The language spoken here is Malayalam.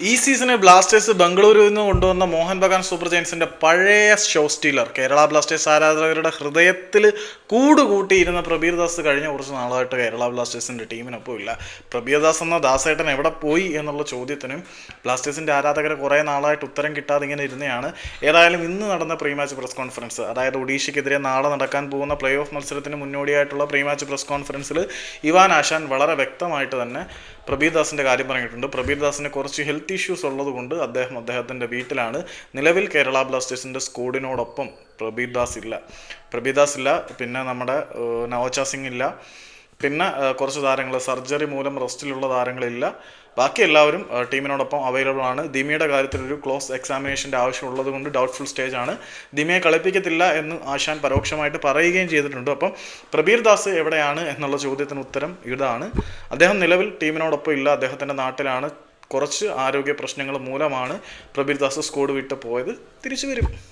ഈ സീസണിൽ ബ്ലാസ്റ്റേഴ്സ് ബംഗളൂരുവിൽ നിന്ന് കൊണ്ടുവന്ന മോഹൻ ബഗാൻ സൂപ്പർ ജയൻസിന്റെ പഴയ ഷോ സ്റ്റീലർ കേരള ബ്ലാസ്റ്റേഴ്സ് ആരാധകരുടെ ഹൃദയത്തിൽ കൂടുകൂട്ടിയിരുന്ന പ്രബീർ ദാസ് കഴിഞ്ഞ കുറച്ച് നാളായിട്ട് കേരള ബ്ലാസ്റ്റേഴ്സിന്റെ ടീമിനൊപ്പം ഇല്ല. പ്രബീർ ദാസ് എന്ന ദാസേട്ടൻ എവിടെ പോയി എന്നുള്ള ചോദ്യത്തിനും ബ്ലാസ്റ്റേഴ്സിന്റെ ആരാധകരെ കുറേ നാളായിട്ട് ഉത്തരം കിട്ടാതെ ഇങ്ങനെ ഇരുന്നതാണ് ഏതായാലും ഇന്ന് നടന്ന പ്രീ മാച്ച് പ്രസ് കോൺഫറൻസ് അതായത് ഒഡീഷയ്ക്കെതിരെ നാളെ നടക്കാൻ പോകുന്ന പ്ലേ ഓഫ് മത്സരത്തിന് മുന്നോടിയായിട്ടുള്ള പ്രീ മാച്ച് പ്രസ് കോൺഫറൻസിൽ ഇവാൻ ആശാൻ വളരെ വ്യക്തമായിട്ട് തന്നെ പ്രബീർ ദാസിന്റെ കാര്യം പറഞ്ഞിട്ടുണ്ട്. പ്രബീർദാസിന് കുറച്ച് ഹെൽത്ത് ഇഷ്യൂസ് ഉള്ളതുകൊണ്ട് അദ്ദേഹം അദ്ദേഹത്തിന്റെ വീട്ടിലാണ്. നിലവിൽ കേരള ബ്ലാസ്റ്റേഴ്സിന്റെ സ്കോഡിനോടൊപ്പം പ്രബീർദാസ് ഇല്ല. പ്രബീർദാസ് ഇല്ല. പിന്നെ നമ്മുടെ നവോച്ച സിംഗ് ഇല്ല. പിന്നെ കുറച്ച് താരങ്ങൾ സർജറി മൂലം റെസ്റ്റിലുള്ള താരങ്ങളില്ല. ബാക്കി എല്ലാവരും ടീമിനോടൊപ്പം അവൈലബിൾ ആണ്. ദിമിയുടെ കാര്യത്തിൽ ഒരു ക്ലോസ് എക്സാമിനേഷന്റെ ആവശ്യമുള്ളത് കൊണ്ട് ഡൗട്ട്ഫുൾ സ്റ്റേജ് ആണ്. ദിമിയെ കളിപ്പിക്കത്തില്ല എന്ന് ആശാൻ പരോക്ഷമായിട്ട് പറയുകയും ചെയ്തിട്ടുണ്ട്. അപ്പം പ്രബീർ ദാസ് എവിടെയാണ് എന്നുള്ള ചോദ്യത്തിന് ഉത്തരം ഇതാണ്. അദ്ദേഹം നിലവിൽ ടീമിനോടൊപ്പം ഇല്ല. അദ്ദേഹത്തിന്റെ നാട്ടിലാണ്. കുറച്ച് ആരോഗ്യ പ്രശ്നങ്ങൾ മൂലമാണ് പ്രബീർ ദാസ് സ്കോഡ് വിട്ട് പോയത്. തിരിച്ചു വരും.